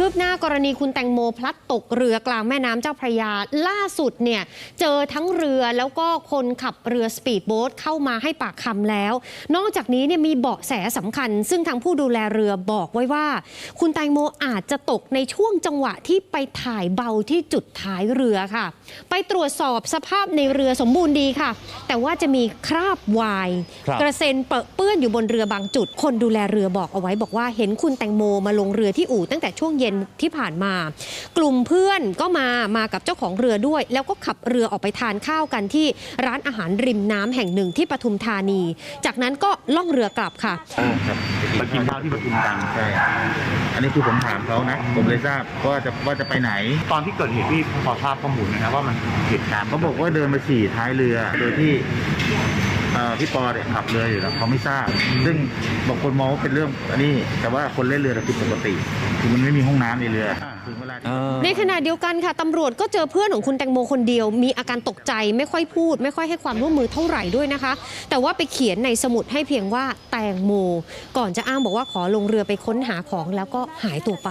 คืบหน้ากรณีคุณแตงโมพลัดตกเรือกลางแม่น้ำเจ้าพระยา ล่าสุดเนี่ยเจอทั้งเรือแล้วก็คนขับเรือสปีดโบ๊ทเข้ามาให้ปากคำแล้ว นอกจากนี้เนี่ยมีเบาะแสสำคัญ ซึ่งทางผู้ดูแลเรือบอกไว้ว่า คุณแตงโมอาจจะตกในช่วงจังหวะที่ไปถ่ายเบาที่จุดท้ายเรือค่ะ ไปตรวจสอบสภาพในเรือสมบูรณ์ดีค่ะ แต่ว่าจะมีคราบวายครับกระเซ็นเปรอะเปื้อนอยู่บนเรือบางจุด คนดูแลเรือบอกเอาไว้บอกว่าเห็นคุณแตงโมมาลงเรือที่อู่ตั้งแต่ช่วงเย็นที่ผ่านมา กลุ่มเพื่อนก็มามากับเจ้าของเรือด้วย แล้วก็ขับเรือออกไปทานข้าวกันที่ร้านอาหารริมน้ำแห่งหนึ่งที่ปทุมธานี จากนั้นก็ล่องเรือกลับค่ะครับไปกินข้าวที่ปทุมตังใช่อันนี้คือผมถามเขานะ ผมเลยทราบว่าจะว่าจะไปไหน ตอนที่เกิดเหตุพี่พอทราบข้อมูลนะครับว่ามันเหตุการณ์เขาบอกว่าเดินไปฉี่ท้ายเรือโดยที่เอ่อ พี่ปอเนี่ยขับเรืออยู่แล้วเขาไม่ทราบ ซึ่งบางคนมองว่าเป็นเรื่องอันนี้ แต่ว่าคนเล่นเรือน่ะผิดปกติ คือมันไม่มีห้องน้ำในเรือถึงเวลาที่ ในขณะเดียวกันค่ะตำรวจก็เจอเพื่อนของคุณแตงโมคนเดียว มีอาการตกใจไม่ค่อยพูด ไม่ค่อยให้ความร่วมมือเท่าไหร่ด้วยนะคะ แต่ว่าไปเขียนในสมุดให้เพียงว่าแตงโม ก่อนจะอ้างบอกว่าขอลงเรือไปค้นหาของแล้วก็หายตัวไป